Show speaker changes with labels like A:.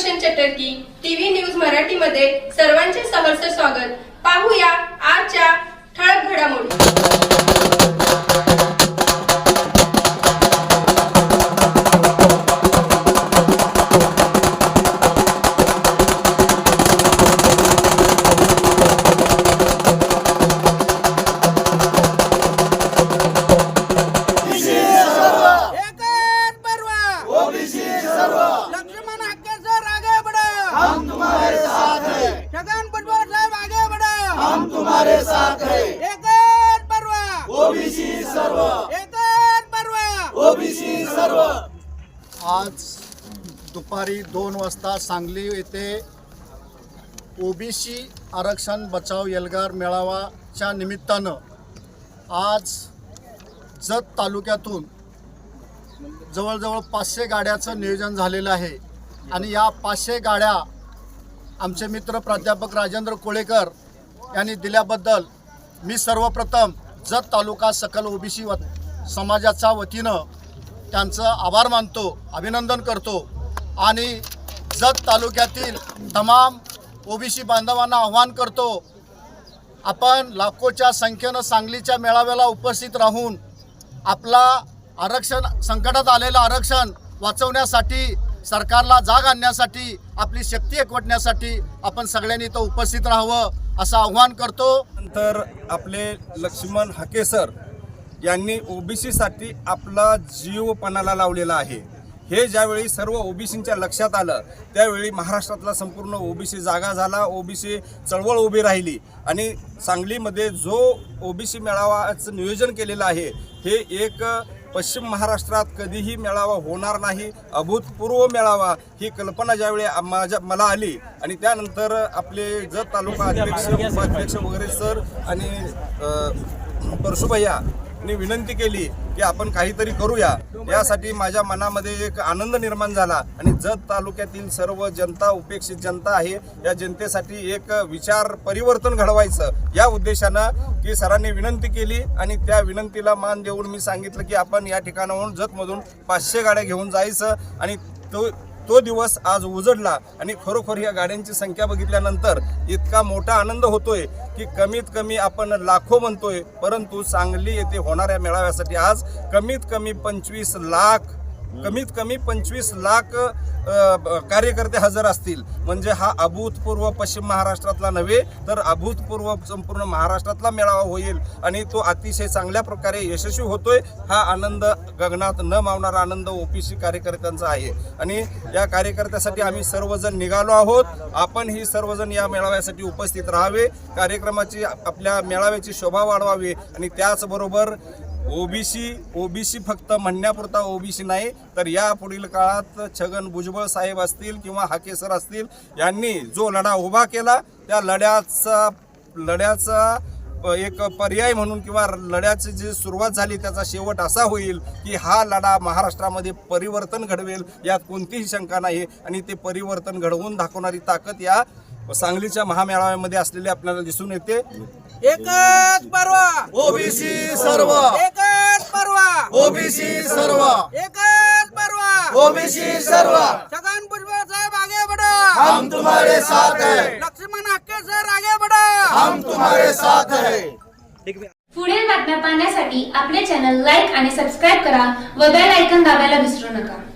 A: चटर्की TV news मराठीमध्ये सर्वांचे सहर्ष स्वागत. पाहूया आजच्या ठळक घडामोडी.
B: छगन भुजबल साहब आगे बढ़ो। हम तुम्हारे साथ हैं। एकच परवा। ओबीसी सर्व। एकच परवा। ओबीसी सर्व।
C: आज दुपारी दोन वाजता सांगली येथे ओबीसी आरक्षण बचाव एल्गार मेळावाच्या निमित्तानं आज जत तालुक्यातून जवळजवळ पाचशे गाड्याचं नियोजन झालेलं आहे. आणि या पाचशे गाड्या आमचे मित्र प्राध्यापक राजेंद्र कोळेकर यांनी दिल्याबद्दल मी सर्वप्रथम जत तालुका सकल ओबीसी व समाजाच्या वतीनं त्यांचं आभार मानतो अभिनंदन करतो आणि जत तालुक्यातील तमाम ओबीसी बांधवांना आव्हान करतो आपण लाखोच्या संख्येनं सांगलीच्या मेळाव्याला उपस्थित राहून आपला आरक्षण संकटात आलेलं आरक्षण वाचवण्यासाठी सरकारला जाग आणण्यासाठी आपली शक्ती एकवटण्यासाठी आपण सगळ्यांनी इथं उपस्थित राहावं असं आव्हान करतो.
D: नंतर आपले लक्ष्मण हाकेसर यांनी ओबीसीसाठी आपला जीव पणाला लावलेला आहे. हे ज्यावेळी सर्व ओबीसींच्या लक्षात आलं त्यावेळी महाराष्ट्रातला संपूर्ण ओबीसी जागा झाला ओबीसी चळवळ उभी राहिली आणि सांगलीमध्ये जो ओबीसी मेळावाचं नियोजन केलेलं आहे हे एक पश्चिम महाराष्ट्रात कधीही मेळावा होणार नाही. अभूतपूर्व मेळावा ही कल्पना ज्यावेळी माझ्या मला आली आणि त्यानंतर आपले जत तालुका अध्यक्ष उपाध्यक्ष वगैरे सर आणि परशुभैया ने विनंती केली की आपण काहीतरी करूया. यासाठी माझ्या मनामध्ये एक आनंद निर्माण झाला आणि जत तालुक्यातील सर्व जनता उपेक्षित जनता आहे या जनतेसाठी एक विचार परिवर्तन घडवायचं. या उद्देशानं की सरांनी विनंती केली आणि त्या विनंतीला मान देऊन मी सांगितलं की आपण या ठिकाणाहून जतमधून पाचशे गाड्या घेऊन जायचं आणि तो तो दिवस आज उजडला आणि खरोखर या गाड्यांची संख्या बघितल्यानंतर इतका मोठा आनंद होतोय की कमीत कमी आपण लाखो म्हणतोय परंतु सांगली येथे होणाऱ्या मेळाव्यासाठी आज कमीत कमी पंचवीस लाख कमीत कमी पंचवीस लाख कार्यकर्ते हजर असतील. म्हणजे हा अभूतपूर्व पश्चिम महाराष्ट्रातला नव्हे तर अभूतपूर्व संपूर्ण महाराष्ट्रातला मेळावा होईल. आणि तो अतिशय चांगल्या प्रकारे यशस्वी होतोय हा आनंद गगनात न मावणारा आनंद ओपीसी कार्यकर्त्यांचा आहे. आणि या कार्यकर्त्यासाठी आम्ही सर्वजण निघालो आहोत. आपण ही सर्वजण या मेळाव्यासाठी उपस्थित राहावे. कार्यक्रमाची आपल्या मेळाव्याची शोभा वाढवावी. आणि त्याचबरोबर ओबीसी ओबीसी फक्त म्हणण्यापुरता ओबीसी नाही तर या पुढील काळात छगन भुजबळ साहेब असतील किंवा हाकेसर असतील यांनी जो लढा उभा केला त्या लढ्याचा लढ्याचा एक पर्याय म्हणून किंवा लढ्याची जी सुरुवात झाली त्याचा शेवट असा होईल की हा लढा महाराष्ट्रामध्ये परिवर्तन घडवेल यात कोणतीही शंका नाही आणि ते परिवर्तन घडवून दाखवणारी ताकद या सांगलीच्या महामेळाव्यामध्ये असलेली आपल्याला दिसून येते.
B: एकच परवा.
C: ओबीसी सर्व.
B: एकच परवा.
C: ओबीसी सर्व.
B: एकच परवा.
C: ओबीसी सर्व.
B: छगन भुजबल साहब आगे बढ़ो.
C: हम तुम्हारे साथ हैं.
B: लक्ष्मण हक्केसर आगे बढ़ो.
C: हम तुम्हारे साथ हैं.
E: पुढील बातम्या पाहण्यासाठी आपले चॅनल लाईक आणि सबस्क्राईब करा व बेल ऐकन दाबायला विसरू नका.